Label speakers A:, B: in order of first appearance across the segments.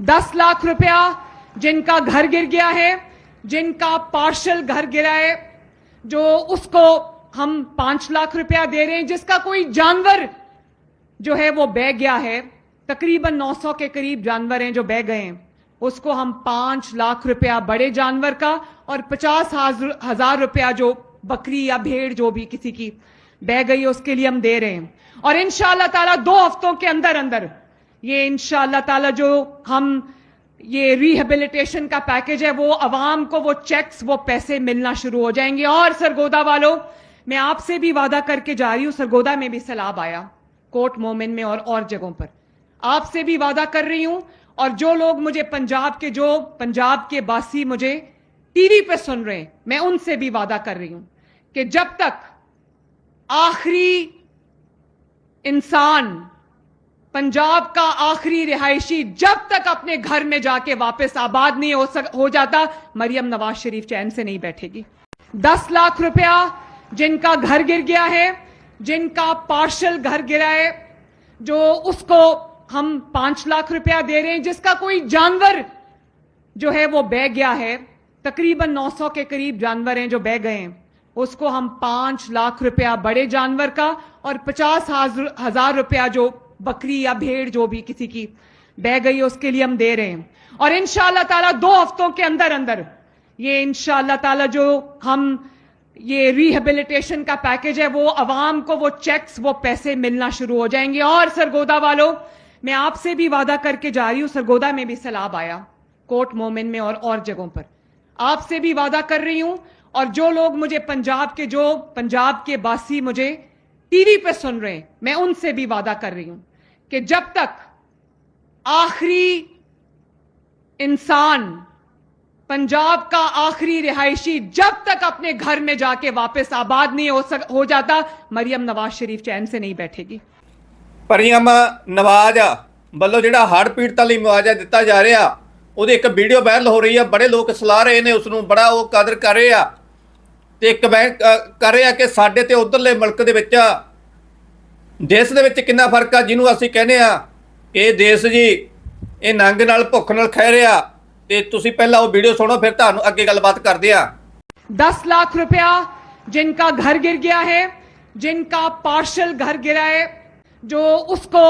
A: दस लाख रुपया जिनका घर गिर गया है, जिनका पार्शल घर गिरा है, जो उसको हम पाँच लाख रुपया दे रहे हैं, जिसका कोई जानवर जो है वो बह गया है, तकरीबन 900 के करीब जानवर हैं जो बह गए हैं। उसको हम पाँच लाख रुपया बड़े जानवर का और पचास हज़ार रुपया जो बकरी या भेड़ जो भी किसी की बह गई है, उसके लिए हम दे रहे हैं। और इंशाल्लाह ताला दो हफ्तों के अंदर अंदर ये इंशाल्लाह ताला जो हम, ये रिहेबिलिटेशन का पैकेज है, वो अवाम को वो चेक्स वो पैसे मिलना शुरू हो जाएँगे। और सरगोदा वालों, मैं आपसे भी वादा करके जा रही हूँ, सरगोदा में भी सैलाब आया, कोट मोमिन में और और जगहों पर। आपसे भी वादा कर रही हूँ, और जो लोग मुझे पंजाब के, जो पंजाब के बासी मुझे टीवी पे सुन रहे हैं, मैं उनसे भी वादा कर रही हूँ कि जब तक आखिरी इंसान पंजाब का आखिरी रिहायशी जब तक अपने घर में जाके वापस आबाद नहीं हो सक, हो जाता, मरियम नवाज़ शरीफ चैन से नहीं बैठेगी। दस लाख रुपया जिनका घर गिर गया है, जिनका पार्शल घर गिरा है, जो उसको हम पाँच लाख रुपया दे रहे हैं, जिसका कोई जानवर जो है वो बह गया है, तकरीबन 900 के करीब जानवर हैं जो बह गए हैं, उसको हम पाँच लाख रुपया बड़े जानवर का और पचास हज़ार रुपया जो बकरी या भेड़ जो भी किसी की बह गई है, उसके लिए हम दे रहे हैं। और इंशाल्लाह ताला दो हफ्तों के अंदर अंदर, ये इंशाल्लाह ताला जो हम, ये रिहेबिलिटेशन का पैकेज है, वो अवाम को वो चेक्स वो पैसे मिलना शुरू हो जाएँगे। और सरगोदा वालों, मैं आपसे भी वादा करके जा रही हूँ, सरगोदा में भी सैलाब आया, कोट मोमिन में और और जगहों पर। आपसे भी वादा कर रही हूँ, और जो लोग मुझे पंजाब के, जो पंजाब के बासी मुझे टीवी पे सुन रहे हैं, मैं उनसे भी वादा कर रही हूँ। कि जब तक आखिरी इंसान पंजाब का आखिरी रिहायशी जब तक अपने घर में जाके वापस आबाद नहीं हो सक हो जाता मरियम नवाज शरीफ चैन से नहीं बैठेगी
B: ਪਰੀਮ ਨਵਾਜ਼ ਵੱਲੋਂ ਜਿਹੜਾ ਹੜ੍ਹ ਪੀੜਤਾਂ ਲਈ ਮੁਆਵਜ਼ਾ ਦਿੱਤਾ ਜਾ ਰਿਹਾ ਉਹਦੀ ਇੱਕ ਵੀਡੀਓ ਵਾਇਰਲ ਹੋ ਰਹੀ ਆ ਬੜੇ ਲੋਕ ਸਲਾਹ ਰਹੇ ਨੇ ਉਸ ਨੂੰ ਬੜਾ ਉਹ ਕਦਰ ਕਰ ਰਹੇ ਆ ਤੇ ਇੱਕ ਮੈਂ ਕਰ ਰਿਹਾ ਕਿ ਸਾਡੇ ਤੇ ਉਧਰਲੇ ਮੁਲਕ ਦੇ ਵਿੱਚ ਦੇਸ਼ ਦੇ ਵਿੱਚ ਕਿੰਨਾ ਫਰਕ ਆ ਜਿਹਨੂੰ ਅਸੀਂ ਕਹਿੰਦੇ ਆ ਕਿ ਇਹ ਦੇਸ਼ ਜੀ ਇਹ ਨੰਗ ਨਾਲ ਭੁੱਖ ਨਾਲ ਖਹਿ ਰਿਹਾ ਤੇ ਤੁਸੀਂ ਪਹਿਲਾਂ ਉਹ ਵੀਡੀਓ ਸੁਣੋ ਫਿਰ ਤੁਹਾਨੂੰ ਅੱਗੇ ਗੱਲਬਾਤ ਕਰਦੇ ਆ
A: दस लाख रुपया जिनका घर गिर गया है जिनका पार्शल घर गिरा है जो उसको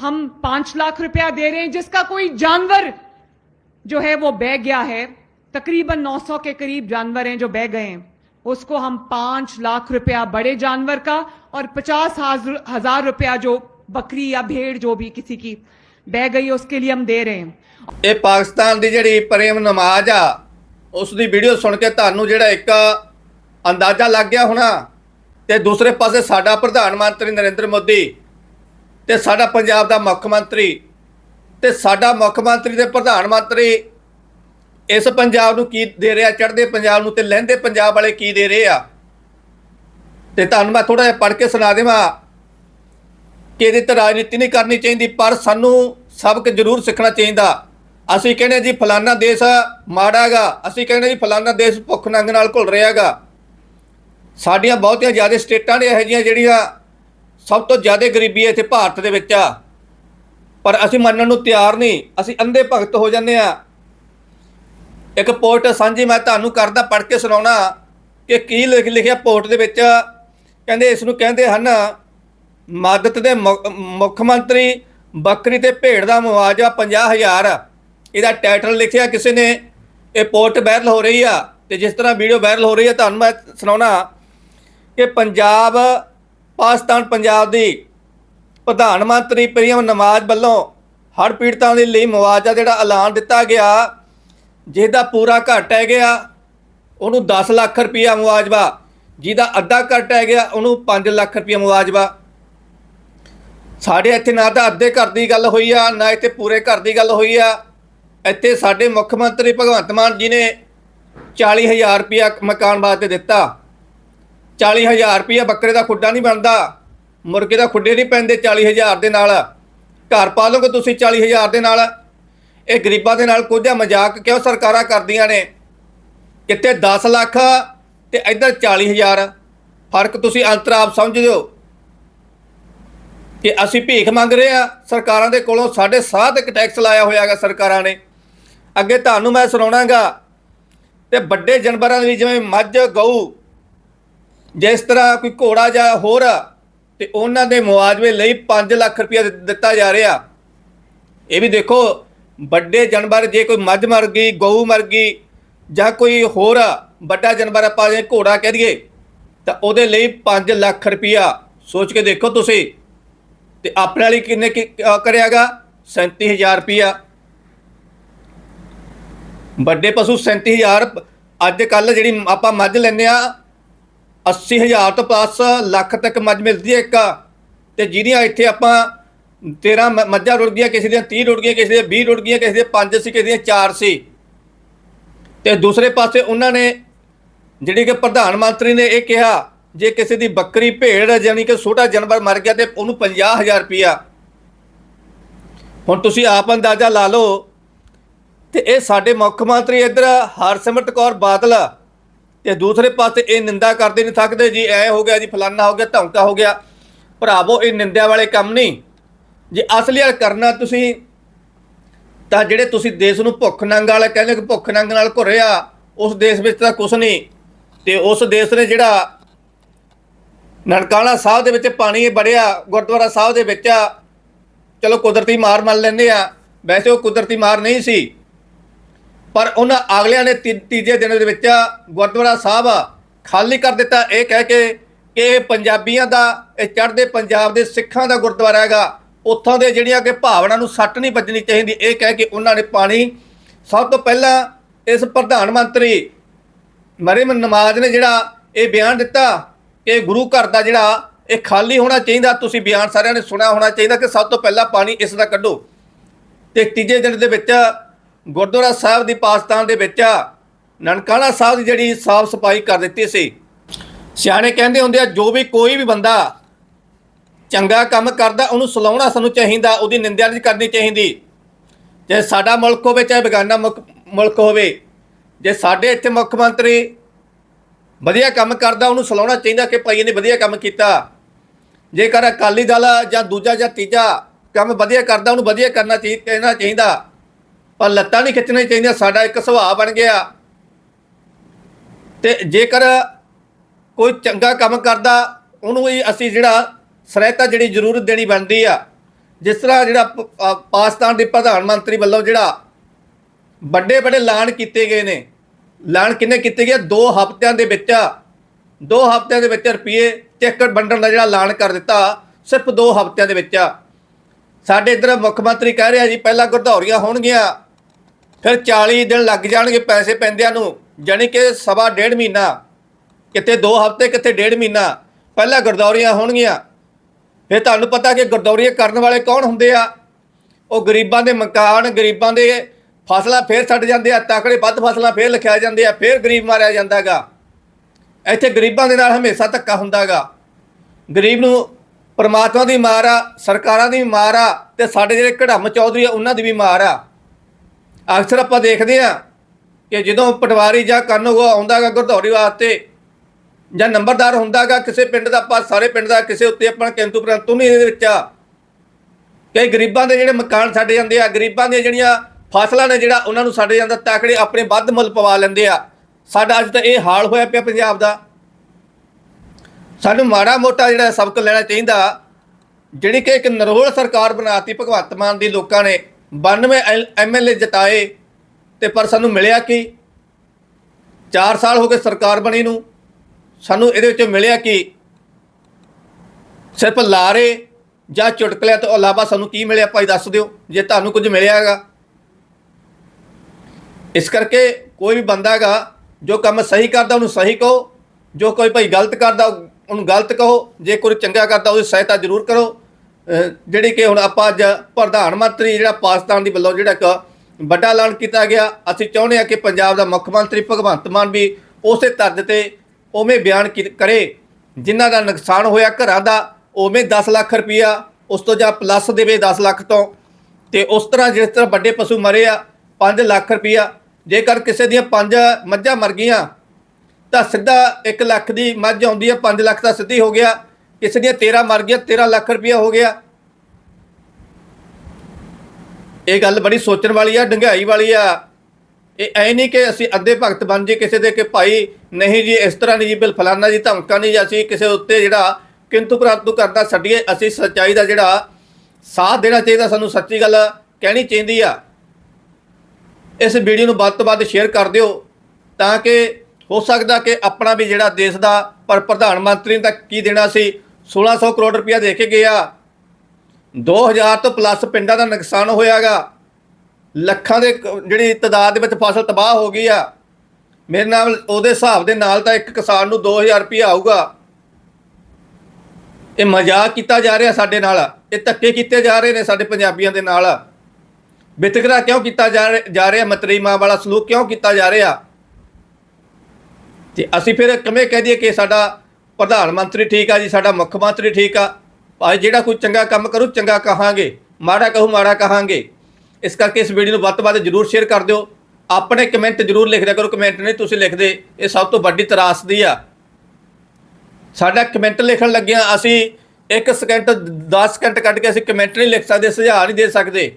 A: हम पांच लाख रुपया दे रहे हैं जिसका कोई जानवर जो है वो बह गया है तकरीबन 900 के करीब जानवर हैं जो बह गए हैं उसको हम पांच लाख रुपया बड़े जानवर का और पचास हाज- हजार रुपया जो बकरी या भेड़ जो भी किसी की बह गई है उसके लिए हम दे रहे हैं
B: ਇਹ ਪਾਕਿਸਤਾਨ ਦੀ ਜਿਹੜੀ ਪ੍ਰੇਮ ਨਮਾਜ਼ ਆ ਉਸ ਦੀ ਵੀਡੀਓ ਸੁਣ ਕੇ ਤੁਹਾਨੂੰ ਜਿਹੜਾ ਇੱਕ ਅੰਦਾਜ਼ਾ ਲੱਗ ਗਿਆ ਹੋਣਾ ਤੇ ਦੂਸਰੇ ਪਾਸੇ ਸਾਡਾ ਪ੍ਰਧਾਨ ਮੰਤਰੀ ਨਰਿੰਦਰ ਮੋਦੀ ਤੇ ਸਾਡਾ ਪੰਜਾਬ ਦਾ ਮੁੱਖ ਮੰਤਰੀ ਤੇ ਸਾਡਾ ਮੁੱਖ ਮੰਤਰੀ ਤੇ ਪ੍ਰਧਾਨ ਮੰਤਰੀ ਇਸ ਪੰਜਾਬ ਨੂੰ ਕੀ ਦੇ ਰਿਹਾ? ਚੜ੍ਹਦੇ ਪੰਜਾਬ ਨੂੰ ਤੇ ਲਹਿੰਦੇ ਪੰਜਾਬ ਵਾਲੇ ਕੀ ਦੇ ਰਹੇ ਆ? ਤੇ ਤੁਹਾਨੂੰ ਮੈਂ ਥੋੜਾ ਜਿਹਾ ਪੜ੍ਹ ਕੇ ਸੁਣਾ ਦੇਵਾਂ ਕਿ ਇਹਦੇ ਤੇ ਰਾਜਨੀਤੀ ਨਹੀਂ ਕਰਨੀ ਚਾਹੀਦੀ, ਪਰ ਸਾਨੂੰ ਸਬਕ ਜ਼ਰੂਰ ਸਿੱਖਣਾ ਚਾਹੀਦਾ। ਅਸੀਂ ਕਹਿੰਦੇ ਜੀ, ਫਲਾਨਾ ਦੇਸ਼ ਮਾੜਾਗਾ ਅਸੀਂ ਕਹਿੰਦੇ ਜੀ, ਫਲਾਨਾ ਦੇਸ਼ ਭੁੱਖ ਨੰਗ ਨਾਲ ਘੁਲ ਰਿਹਾਗਾ ਸਾਡੀਆਂ ਬਹੁਤੀਆਂ ਜ਼ਿਆਦਾ ਸਟੇਟਾਂ ਨੇ ਇਹੋ ਜਿਹੀਆਂ ਜਿਹੜੀਆਂ ਸਭ ਤੋਂ ਜ਼ਿਆਦਾ ਗਰੀਬੀ ਹੈ ਇੱਥੇ ਭਾਰਤ ਦੇ ਵਿੱਚ। ਆ ਪਰ ਅਸੀਂ ਮੰਨਣ ਨੂੰ ਤਿਆਰ ਨਹੀਂ। ਅਸੀਂ ਅੰਧੇ ਭਗਤ ਹੋ ਜਾਂਦੇ ਆ ਇੱਕ ਪੋਸਟ ਸਾਂਝੀ ਮੈਂ ਤੁਹਾਨੂੰ ਕਰਦਾ ਪੜ੍ਹ ਕੇ ਸੁਣਾਉਣਾ ਕਿ ਕੀ ਲਿਖ ਲਿਖਿਆ ਪੋਸਟ ਦੇ ਵਿੱਚ। ਕਹਿੰਦੇ ਇਸ ਨੂੰ ਕਹਿੰਦੇ ਹਨ, ਮਦਦ ਦੇ ਮੁੱਖ ਮੰਤਰੀ ਬੱਕਰੀ ਤੇ ਭੇਡ ਦਾ ਮੁਆਵਜ਼ਾ 50000 ਇਹਦਾ ਟਾਈਟਲ ਲਿਖਿਆ ਕਿਸੇ ਨੇ। ਇਹ ਪੋਸਟ ਵਾਇਰਲ ਹੋ ਰਹੀ ਆ ਤੇ ਜਿਸ ਤਰ੍ਹਾਂ ਵੀਡੀਓ ਵਾਇਰਲ ਹੋ ਰਹੀ ਆ, ਤੁਹਾਨੂੰ ਮੈਂ ਸੁਣਾਉਣਾ ਕਿ ਪੰਜਾਬ, ਪਾਕਿਸਤਾਨ, ਪੰਜਾਬ ਦੀ ਪ੍ਰਧਾਨ ਮੰਤਰੀ ਪ੍ਰੀਮ ਨਵਾਜ਼ ਵੱਲੋਂ ਹੜ੍ਹ ਪੀੜਤਾਂ ਦੇ ਲਈ ਮੁਆਵਜ਼ਾ ਜਿਹੜਾ ਐਲਾਨ ਦਿੱਤਾ ਗਿਆ। ਜਿਹਦਾ ਪੂਰਾ ਘਟ ਹੈ ਗਿਆ, ਉਹਨੂੰ 10 ਲੱਖ ਰੁਪਇਆ ਮੁਆਵਜ਼ਾ। ਜਿਹਦਾ ਅੱਧਾ ਘਟ ਹੈ ਗਿਆ, ਉਹਨੂੰ 5 ਲੱਖ ਰੁਪਇਆ ਮੁਆਵਜ਼ਾ। ਸਾਡੇ ਇੱਥੇ ਨਾ ਤਾਂ ਅੱਧੇ ਘਰ ਦੀ ਗੱਲ ਹੋਈ ਆ, ਨਾ ਇੱਥੇ ਪੂਰੇ ਘਰ ਦੀ ਗੱਲ ਹੋਈ ਆ। ਇੱਥੇ ਸਾਡੇ ਮੁੱਖ ਮੰਤਰੀ ਭਗਵੰਤ ਮਾਨ ਜੀ ਨੇ 40000 ਰੁਪਇਆ ਮਕਾਨ ਵਾਸਤੇ ਦਿੱਤਾ। 40000 ਰੁਪਇਆ ਬੱਕਰੇ ਦਾ ਖੁੱਡਾ ਨਹੀਂ ਬਣਦਾ, ਮੁਰਗੇ ਦਾ ਖੁੱਡੇ ਨਹੀਂ ਪੈਂਦੇ 40000 ਦੇ ਨਾਲ। ਘਰ ਪਾ ਲਓਗੇ ਤੁਸੀਂ 40000 ਦੇ ਨਾਲ। ਇਹ ਗਰੀਬਾਂ ਦੇ ਨਾਲ ਕੁਝ ਮਜ਼ਾਕ ਕਿਉਂ ਸਰਕਾਰਾਂ ਕਰਦੀਆਂ ਨੇ? ਕਿਤੇ 10 ਲੱਖ ਤੇ ਇੱਧਰ 40000 ਫ਼ਰਕ ਤੁਸੀਂ ਅੰਤਰ ਆਪ ਸਮਝ ਹੋ ਕਿ ਅਸੀਂ ਭੀਖ ਮੰਗ ਰਹੇ ਆ ਸਰਕਾਰਾਂ ਦੇ ਕੋਲੋਂ ਸਾਡੇ ਸਾਹ ਤੇ ਟੈਕਸ ਲਾਇਆ ਹੋਇਆ ਹੈਗਾ ਸਰਕਾਰਾਂ ਨੇ। ਅੱਗੇ ਤੁਹਾਨੂੰ ਮੈਂ ਸੁਣਾਉਣਾਗਾ ਤੇ ਵੱਡੇ ਜਾਨਵਰਾਂ ਲਈ ਜਿਵੇਂ ਮੱਝ ਗਊ ਜਿਸ ਤਰ੍ਹਾਂ ਕੋਈ ਘੋੜਾ ਜਾਂ ਹੋਰ ਆ, ਤੇ ਉਹਨਾਂ ਦੇ ਮੁਆਵਜ਼ੇ ਲਈ 5 ਲੱਖ ਰੁਪਇਆ ਦਿੱ- ਦਿੱਤਾ ਜਾ ਰਿਹਾ। ਇਹ ਵੀ ਦੇਖੋ ਵੱਡੇ ਜਾਨਵਰ ਜੇ ਕੋਈ ਮੱਝ ਮਰ ਗਈ ਗਊ ਮਰ ਗਈ ਜਾਂ ਕੋਈ ਹੋਰ ਵੱਡਾ ਜਾਨਵਰ ਆਪਾਂ ਜੇ ਘੋੜਾ ਕਹਿ ਦਈਏ ਤਾਂ ਉਹਦੇ ਲਈ 5 ਲੱਖ ਰੁਪਇਆ ਸੋਚ ਕੇ ਦੇਖੋ ਤੁਸੀਂ। ਤੇ ਆਪਣੇ ਲਈ ਕਿੰਨੇ ਕੀ ਅ, ਕਰਿਆਗਾ? 37000 ਰੁਪਇਆ ਵੱਡੇ ਪਸ਼ੂ 37000 ਅੱਜ ਕੱਲ ਜਿਹੜੀ ਆਪਾਂ ਮੱਝ ਲੈਂਦੇ ਆ 80000 ਤੋਂ ਪਲੱਸ ਲੱਖ ਤੱਕ ਮੱਝ ਮਿਲਦੀ ਹੈ ਇੱਕ। ਤੇ ਜਿਹਦੀਆਂ ਇੱਥੇ ਆਪਾਂ 13 ਮੱਝਾਂ ਰੁੜ ਗਈਆਂ, ਕਿਸੇ ਦੀਆਂ 30 ਰੁੜ ਗਈਆਂ, ਕਿਸੇ ਦੀਆਂ 20 ਰੁੜ ਗਈਆਂ, ਕਿਸੇ ਦੀਆਂ 5 ਸੀ, ਕਿਸੇ ਦੀਆਂ 4 ਸੀ। ਤੇ ਦੂਸਰੇ ਪਾਸੇ ਉਹਨਾਂ ਨੇ ਜਿਹੜੀ ਕਿ ਪ੍ਰਧਾਨ ਮੰਤਰੀ ਨੇ ਇਹ ਕਿਹਾ, ਜੇ ਕਿਸੇ ਦੀ ਬੱਕਰੀ ਭੇਡ ਯਾਨੀ ਕਿ ਛੋਟਾ ਜਾਨਵਰ ਮਰ ਗਿਆ ਤੇ ਉਹਨੂੰ 50000 ਰੁਪਇਆ। ਹੁਣ ਤੁਸੀਂ ਆਪ ਅੰਦਾਜ਼ਾ ਲਾ ਲਓ, ਤੇ ਇਹ ਸਾਡੇ ਮੁੱਖ ਮੰਤਰੀ ਇੱਧਰ ਹਰਸਿਮਰਤ ਕੌਰ ਬਾਦਲ। ਤੇ ਦੂਸਰੇ ਪਾਸੇ ਇਹ ਨਿੰਦਾ ਕਰਦੇ ਨਹੀਂ ਥੱਕਦੇ, ਜੀ ਐ ਹੋ ਗਿਆ, ਜੀ ਫਲਾਨਾ ਹੋ ਗਿਆ, ਧੌਂਕਾ ਹੋ ਗਿਆ। ਭਰਾਵੋ, ਇਹ ਨਿੰਦਿਆ ਵਾਲੇ ਕੰਮ ਨਹੀਂ। ਜੇ ਅਸਲੀ ਹਲ ਕਰਨਾ ਤੁਸੀਂ, ਤਾਂ ਜਿਹੜੇ ਤੁਸੀਂ ਦੇਸ਼ ਨੂੰ ਭੁੱਖ ਨੰਗ ਵਾਲੇ ਕਹਿੰਦੇ ਕਿ ਭੁੱਖ ਨੰਗ ਨਾਲ ਘੁਰਿਆ, ਉਸ ਦੇਸ਼ ਵਿੱਚ ਤਾਂ ਕੁਝ ਨਹੀਂ। ਤੇ ਉਸ ਦੇਸ਼ ਨੇ ਜਿਹੜਾ ਨਨਕਾਣਾ ਸਾਹਿਬ ਦੇ ਵਿੱਚ ਪਾਣੀ ਬੜਿਆ ਗੁਰਦੁਆਰਾ ਸਾਹਿਬ ਦੇ ਵਿੱਚ ਚਲੋ ਕੁਦਰਤੀ ਮਾਰ ਮੰਨ ਲੈਂਦੇ ਆ। ਵੈਸੇ ਉਹ ਕੁਦਰਤੀ ਮਾਰ ਨਹੀਂ ਸੀ। ਪਰ ਉਹਨਾਂ ਅਗਲਿਆਂ ਨੇ ਤੀ- ਤੀਜੇ ਦਿਨ ਦੇ ਵਿੱਚ ਗੁਰਦੁਆਰਾ ਸਾਹਿਬ ਖਾਲੀ ਕਰ ਦਿੱਤਾ। ਇਹ ਕਹਿ ਕੇ ਕਿ ਇਹ ਪੰਜਾਬੀਆਂ ਦਾ, ਇਹ ਚੜ੍ਹਦੇ ਪੰਜਾਬ ਦੇ ਸਿੱਖਾਂ ਦਾ ਗੁਰਦੁਆਰਾ ਹੈਗਾ। ਉੱਥੋਂ ਦੇ ਜਿਹੜੀਆਂ ਕਿ ਭਾਵਨਾ ਨੂੰ ਸੱਟ ਨਹੀਂ ਵੱਜਣੀ ਚਾਹੀਦੀ, ਇਹ ਕਹਿ ਕੇ ਉਹਨਾਂ ਨੇ ਪਾਣੀ ਸਭ ਤੋਂ ਪਹਿਲਾਂ ਇਸ ਪ੍ਰਧਾਨ ਮੰਤਰੀ ਮਰੀਮ ਨਮਾਜ਼ ਨੇ ਜਿਹੜਾ ਇਹ ਬਿਆਨ ਦਿੱਤਾ ਕਿ ਗੁਰੂ ਘਰ ਦਾ ਜਿਹੜਾ ਇਹ ਖਾਲੀ ਹੋਣਾ ਚਾਹੀਦਾ, ਤੁਸੀਂ ਬਿਆਨ ਸਾਰਿਆਂ ਨੇ ਸੁਣਿਆ ਹੋਣਾ ਚਾਹੀਦਾ ਕਿ ਸਭ ਤੋਂ ਪਹਿਲਾਂ ਪਾਣੀ ਇਸ ਦਾ ਕੱਢੋ। ਤੇ ਤੀਜੇ ਦਿਨ ਦੇ ਵਿੱਚ ਗੁਰਦੁਆਰਾ ਸਾਹਿਬ ਦੀ ਪਾਕਿਸਤਾਨ ਦੇ ਵਿੱਚ ਨਨਕਾਣਾ ਸਾਹਿਬ ਦੀ ਜਿਹੜੀ ਸਾਫ਼ ਸਫ਼ਾਈ ਕਰ ਦਿੱਤੀ ਸੀ। ਸਿਆਣੇ ਕਹਿੰਦੇ ਹੁੰਦੇ ਆ, ਜੋ ਵੀ ਕੋਈ ਵੀ ਬੰਦਾ ਚੰਗਾ ਕੰਮ ਕਰਦਾ, ਉਹਨੂੰ ਸਲਾਉਣਾ ਸਾਨੂੰ ਚਾਹੀਦਾ, ਉਹਦੀ ਨਿੰਦਿਆ ਨਹੀਂ ਕਰਨੀ ਚਾਹੀਦੀ। ਜੇ ਸਾਡਾ ਮੁਲਕ ਹੋਵੇ, ਚਾਹੇ ਬੇਗਾਨਾ ਮੁਲਕ ਮੁਲਕ ਹੋਵੇ, ਜੇ ਸਾਡੇ ਇੱਥੇ ਮੁੱਖ ਮੰਤਰੀ ਵਧੀਆ ਕੰਮ ਕਰਦਾ, ਉਹਨੂੰ ਸਲਾਉਣਾ ਚਾਹੀਦਾ ਕਿ ਭਾਈ ਇਹਨੇ ਵਧੀਆ ਕੰਮ ਕੀਤਾ। ਜੇਕਰ ਅਕਾਲੀ ਦਲ ਜਾਂ ਦੂਜਾ ਜਾਂ ਤੀਜਾ ਕੰਮ ਵਧੀਆ ਕਰਦਾ, ਉਹਨੂੰ ਵਧੀਆ ਕਰਨਾ ਚਾਹੀ, ਕਹਿਣਾ ਚਾਹੀਦਾ। ਪਰ ਲੱਤਾਂ ਨਹੀਂ ਖਿੱਚਣੀਆਂ ਚਾਹੀਦੀਆਂ, ਸਾਡਾ ਇੱਕ ਸੁਭਾਅ ਬਣ ਗਿਆ। ਤੇ ਜੇਕਰ ਕੋਈ ਚੰਗਾ ਕੰਮ ਕਰਦਾ, ਉਹਨੂੰ ਹੀ ਅਸੀਂ ਜਿਹੜਾ ਸਹਾਇਤਾ ਜਿਹੜੀ ਜ਼ਰੂਰਤ ਦੇਣੀ ਬਣਦੀ ਆ, ਜਿਸ ਤਰ੍ਹਾਂ ਜਿਹੜਾ ਪਾਕਿਸਤਾਨ ਦੇ ਪ੍ਰਧਾਨ ਮੰਤਰੀ ਵੱਲੋਂ ਜਿਹੜਾ ਵੱਡੇ ਵੱਡੇ ਐਲਾਨ ਕੀਤੇ ਗਏ ਨੇ, ਐਲਾਨ ਕਿੰਨੇ ਕੀਤੇ ਗਏ ਦੋ ਹਫ਼ਤਿਆਂ ਦੇ ਵਿੱਚ ਦੋ ਹਫ਼ਤਿਆਂ ਦੇ ਵਿੱਚ ਰੁਪਏ ਚੈੱਕ ਵੰਡਣ ਦਾ ਜਿਹੜਾ ਐਲਾਨ ਕਰ ਦਿੱਤਾ, ਸਿਰਫ ਦੋ ਹਫ਼ਤਿਆਂ ਦੇ ਵਿੱਚ ਸਾਡੇ ਇਧਰ ਮੁੱਖ ਮੰਤਰੀ ਕਹਿ ਰਿਹਾ ਜੀ, ਪਹਿਲਾਂ ਗੁਰਦੌਰੀਆਂ ਹੋਣਗੀਆਂ, ਫਿਰ 40 ਦਿਨ ਲੱਗ ਜਾਣਗੇ ਪੈਸੇ ਪੈਂਦਿਆਂ ਨੂੰ, ਜਾਣੀ ਕਿ ਸਵਾ ਡੇਢ ਮਹੀਨਾ, ਕਿਤੇ 2 ਹਫ਼ਤੇ, ਕਿਤੇ ਡੇਢ ਮਹੀਨਾ, ਪਹਿਲਾਂ ਗੁਰਦੌਰੀਆਂ ਹੋਣਗੀਆਂ। ਫਿਰ ਤੁਹਾਨੂੰ ਪਤਾ ਕਿ ਗੁਰਦੌਰੀਆਂ ਕਰਨ ਵਾਲੇ ਕੌਣ ਹੁੰਦੇ ਆ? ਉਹ ਗਰੀਬਾਂ ਦੇ ਮਕਾਨ, ਗਰੀਬਾਂ ਦੇ ਫਸਲਾਂ ਫੇਰ ਛੱਡ ਜਾਂਦੇ ਆ, ਤਾਕੜੇ ਵੱਧ ਫਸਲਾਂ ਫੇਰ ਲਿਖਿਆ ਜਾਂਦੇ ਆ, ਫੇਰ ਗਰੀਬ ਮਾਰਿਆ ਜਾਂਦਾਗਾ ਇੱਥੇ ਗਰੀਬਾਂ ਦੇ ਨਾਲ ਹਮੇਸ਼ਾ ਧੱਕਾ ਹੁੰਦਾਗਾ ਗਰੀਬ ਨੂੰ ਪਰਮਾਤਮਾ ਦੀ ਮਾਰ ਆ, ਸਰਕਾਰਾਂ ਦੀ ਵੀ ਮਾਰ ਆ, ਤੇ ਸਾਡੇ ਜਿਹੜੇ ਕੜਮ ਚੌਧਰੀ ਆ, ਉਹਨਾਂ ਦੀ ਵੀ ਮਾਰ ਆ। ਅਕਸਰ ਆਪਾਂ ਦੇਖਦੇ ਆ ਕਿ ਜਦੋਂ ਪਟਵਾਰੀ ਜਾਂ ਕਾਨੂੰਗੋ ਆਉਂਦਾਗਾ ਗੁਰਦੌਰੀ ਵਾਸਤੇ ਜਾਂ ਨੰਬਰਦਾਰ ਹੁੰਦਾਗਾ, ਕਿਸੇ ਪਿੰਡ ਦਾ, ਆਪਾਂ ਸਾਰੇ ਪਿੰਡ ਦਾ, ਕਿਸੇ ਉੱਤੇ ਆਪਣਾ ਕਿੰਤੂ ਪ੍ਰੰਤੂ ਨਹੀਂ ਇਹਦੇ ਵਿੱਚ ਆ। ਕਈ ਗਰੀਬਾਂ ਦੇ ਜਿਹੜੇ ਮਕਾਨ ਛੱਡ ਜਾਂਦੇ ਆ, ਗਰੀਬਾਂ ਦੀਆਂ ਜਿਹੜੀਆਂ ਫਸਲਾਂ ਨੇ ਜਿਹੜਾ ਉਹਨਾਂ ਨੂੰ ਛੱਡ ਜਾਂਦਾ, ਤਾਕੜੇ ਆਪਣੇ ਵੱਧ ਮੁੱਲ ਪਵਾ ਲੈਂਦੇ ਆ। ਸਾਡਾ ਅੱਜ ਤਾਂ ਇਹ ਹਾਲ ਹੋਇਆ ਪਿਆ ਪੰਜਾਬ ਦਾ। ਸਾਨੂੰ ਮਾੜਾ ਮੋਟਾ ਜਿਹੜਾ ਸਬਕ ਲੈਣਾ ਚਾਹੀਦਾ, ਜਿਹੜੀ ਕਿ ਇੱਕ ਨਰੋਲ ਸਰਕਾਰ ਬਣਾਤੀ, ਭਗਵੰਤ ਮਾਨ ਦੀ ਲੋਕਾਂ ਨੇ 92 ਐਮਐਲਏ ਜਿਤਾਏ, ਤੇ ਪਰ ਸਾਨੂੰ ਮਿਲਿਆ ਕੀ? 4 ਸਾਲ ਹੋ ਗਏ ਸਰਕਾਰ ਬਣੀ ਨੂੰ। ਸਾਨੂੰ ਇਹਦੇ ਵਿੱਚੋਂ ਮਿਲਿਆ ਕਿ ਸਿਰਫ ਲਾਰੇ ਜਾਂ ਚੁਟਕਲਿਆਂ ਤੋਂ ਇਲਾਵਾ ਸਾਨੂੰ ਕੀ ਮਿਲਿਆ? ਭਾਈ ਦੱਸ ਦਿਓ, ਜੇ ਤੁਹਾਨੂੰ ਕੁਝ ਮਿਲਿਆ ਹੈਗਾ। ਇਸ ਕਰਕੇ ਕੋਈ ਵੀ ਬੰਦਾ ਹੈਗਾ, ਜੋ ਕੰਮ ਸਹੀ ਕਰਦਾ, ਉਹਨੂੰ ਸਹੀ ਕਹੋ। ਜੋ ਕੋਈ ਭਾਈ ਗਲਤ ਕਰਦਾ, ਉਹਨੂੰ ਗਲਤ ਕਹੋ। ਜੇ ਕੋਈ ਚੰਗਾ ਕਰਦਾ, ਉਹਦੀ ਸਹਾਇਤਾ ਜ਼ਰੂਰ ਕਰੋ। ਜਿਹੜੀ ਕਿ ਹੁਣ ਆਪਾਂ ਅੱਜ ਪ੍ਰਧਾਨ ਮੰਤਰੀ ਜਿਹੜਾ ਪਾਕਿਸਤਾਨ ਦੀ ਵੱਲੋਂ ਜਿਹੜਾ ਇੱਕ ਵੱਡਾ ਐਲਾਨ ਕੀਤਾ ਗਿਆ, ਅਸੀਂ ਚਾਹੁੰਦੇ ਹਾਂ ਕਿ ਪੰਜਾਬ ਦਾ ਮੁੱਖ ਮੰਤਰੀ ਭਗਵੰਤ ਮਾਨ ਵੀ ਉਸੇ ਤਰਜ਼ ਤੇ ਉਵੇਂ ਬਿਆਨ ਕਰੇ, ਜਿਨ੍ਹਾਂ ਦਾ ਨੁਕਸਾਨ ਹੋਇਆ ਘਰਾਂ ਦਾ, ਉਵੇਂ 10 ਲੱਖ ਰੁਪਇਆ ਉਸ ਤੋਂ ਜਾਂ ਪਲੱਸ ਦੇਵੇ 10 ਲੱਖ ਤੋਂ। ਤੇ ਉਸ ਤਰ੍ਹਾਂ ਜਿਸ ਤਰ੍ਹਾਂ ਵੱਡੇ ਪਸ਼ੂ ਮਰੇ ਆ 5 ਲੱਖ ਰੁਪਇਆ ਜੇਕਰ ਕਿਸੇ ਦੀਆਂ ਪੰਜ ਮੱਝਾਂ ਮਰ ਗਈਆਂ, ਤਾਂ ਸਿੱਧਾ 1 ਲੱਖ ਦੀ ਮੱਝ ਆਉਂਦੀ ਹੈ 5 ਲੱਖ ਦਾ ਸਿੱਧੀ ਹੋ ਗਿਆ। ਕਿਸੇ ਦੀਆਂ 13 ਮਰ ਗਈਆਂ 13 ਲੱਖ ਰੁਪਇਆ ਹੋ ਗਿਆ। ਇਹ ਗੱਲ ਬੜੀ ਸੋਚਣ ਵਾਲੀ ਆ, ਡੰਗਾਈ ਵਾਲੀ ਆ। ਇਹ ਐ ਨਹੀਂ ਕਿ ਅਸੀਂ ਅੱਧੇ ਭਗਤ ਬਣ ਜੇ ਕਿਸੇ ਦੇ ਕਿ ਭਾਈ ਨਹੀਂ ਜੀ, ਇਸ ਤਰ੍ਹਾਂ ਨਹੀਂ ਜੀ, ਬਿਲ ਫਲਾਨਾ ਜੀ, ਧਮਕਾ ਨਹੀਂ ਜੀ, ਅਸੀਂ ਕਿਸੇ ਉੱਤੇ ਜਿਹੜਾ ਕਿੰਤੂ ਪ੍ਰੰਤੂ ਕਰਦਾ ਛੱਡੀਏ, ਅਸੀਂ ਸੱਚਾਈ ਦਾ ਜਿਹੜਾ ਸਾਥ ਦੇਣਾ ਚਾਹੀਦਾ, ਸਾਨੂੰ ਸੱਚੀ ਗੱਲ ਕਹਿਣੀ ਚਾਹੀਦੀ ਆ। ਇਸ ਵੀਡੀਓ ਨੂੰ ਵੱਧ ਤੋਂ ਵੱਧ ਸ਼ੇਅਰ ਕਰ ਦਿਓ ਤਾਂ ਕਿ ਹੋ ਸਕਦਾ ਕਿ ਆਪਣਾ ਵੀ ਜਿਹੜਾ ਦੇਸ਼ ਦਾ ਪਰ ਪ੍ਰਧਾਨ ਮੰਤਰੀ ਦਾ ਕੀ ਦੇਣਾ ਸੀ 1600 ਕਰੋੜ ਰੁਪਇਆ ਦੇ ਕੇ ਗਿਆ। 2000 ਤੋਂ ਪਲੱਸ ਪਿੰਡਾਂ ਦਾ ਨੁਕਸਾਨ ਹੋਇਆਗਾ। ਲੱਖਾਂ ਦੇ ਕ- ਜਿਹੜੀ ਤਦਾਦ ਦੇ ਵਿੱਚ ਫਸਲ ਤਬਾਹ ਹੋ ਗਈ ਆ। ਮੇਰੇ ਨਾਲ ਉਹਦੇ ਹਿਸਾਬ ਦੇ ਨਾਲ ਤਾਂ ਇੱਕ ਕਿਸਾਨ ਨੂੰ 2000 ਰੁਪਇਆ ਆਊਗਾ। ਇਹ ਮਜ਼ਾਕ ਕੀਤਾ ਜਾ ਰਿਹਾ ਸਾਡੇ ਨਾਲ। ਇਹ ਧੱਕੇ ਕੀਤੇ ਜਾ ਰਹੇ ਨੇ ਸਾਡੇ ਪੰਜਾਬੀਆਂ ਦੇ ਨਾਲ। ਵਿਤਕਰਾ ਕਿਉਂ ਕੀਤਾ ਜਾ ਰਿਹਾ- ਜਾ ਰਿਹਾ? ਮਤਰੀ ਮਾਂ ਵਾਲਾ ਸਲੂਕ ਕਿਉਂ ਕੀਤਾ ਜਾ ਰਿਹਾ? ਤੇ ਅਸੀਂ ਫਿਰ ਕਿਵੇਂ ਕਹਿ ਦਈਏ ਕਿ ਸਾਡਾ ਪ੍ਰਧਾਨ ਮੰਤਰੀ ਠੀਕ ਆ ਜੀ, ਸਾਡਾ ਮੁੱਖ ਮੰਤਰੀ ਠੀਕ ਆ। ਭਾਈ ਜਿਹੜਾ ਕੋਈ ਚੰਗਾ ਕੰਮ ਕਰੂ, ਚੰਗਾ ਕਹਾਂਗੇ। ਮਾੜਾ ਕਹੂ, ਮਾੜਾ ਕਹਾਂਗੇ। ਇਸ ਕਰਕੇ ਇਸ ਵੀਡੀਓ ਨੂੰ ਵੱਧ ਤੋਂ ਵੱਧ ਜਰੂਰ ਸ਼ੇਅਰ ਕਰ ਦਿਓ। ਆਪਣੇ ਕਮੈਂਟ ਜਰੂਰ ਲਿਖ ਕਰੋ। ਕਮੈਂਟ ਨਹੀਂ ਤੁਸੀਂ ਲਿਖਦੇ, ਇਹ ਸਭ ਤੋਂ ਵੱਡੀ ਤਰਾਸਦੀ ਆ। ਸਾਡਾ ਕਮੈਂਟ ਲਿਖਣ ਲੱਗਿਆ ਅਸੀਂ 1 ਸਕਿੰਟ 10 ਸਕਿੰਟ ਕੱਢ ਕੇ ਅਸੀਂ ਕਮੈਂਟ ਨਹੀਂ ਲਿਖ ਸਕਦੇ, ਸੁਝਾਅ ਨਹੀਂ ਦੇ ਸਕਦੇ।